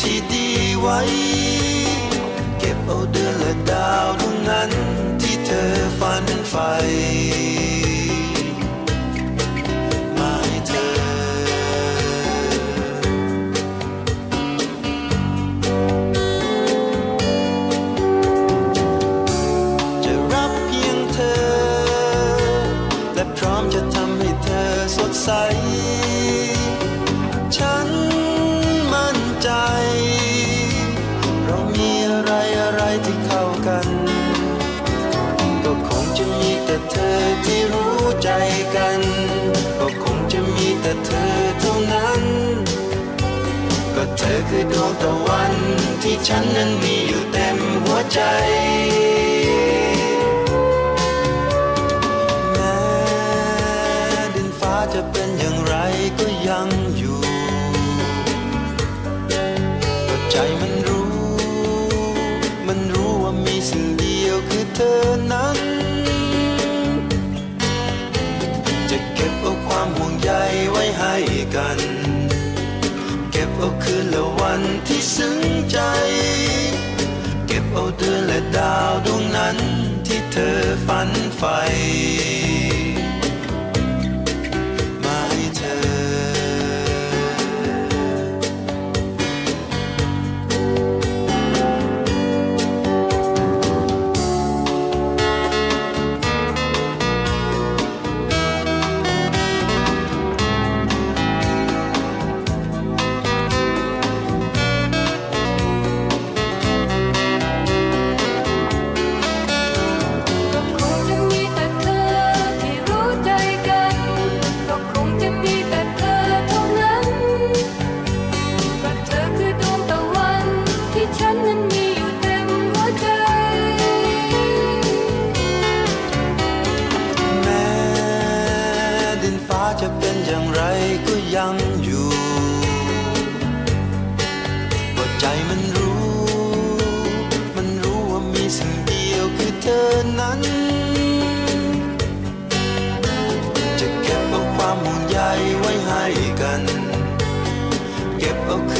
ที่ดีไว้ เก็บเอาเดือนและดาวดวงนั้นที่เธอฝันใฝ่มาให้เธอ จะรับเพียงเธอ และพร้อมจะทำให้เธอสดใส กัน ก็คงจะมีแต่เธอที่รู้ใจกัน ก็คงจะมีแต่เธอเท่านั้น ก็เธอคือดวงตะวันที่ฉันนั้นมีอยู่เต็มหัวใจันที่ซึ้งใจ เก็บเอาเดือนและดาวดวงนั้นที่เธอฝันใฝ่ ความห่วงใยไว้ให้กัน เก็บเอาคืน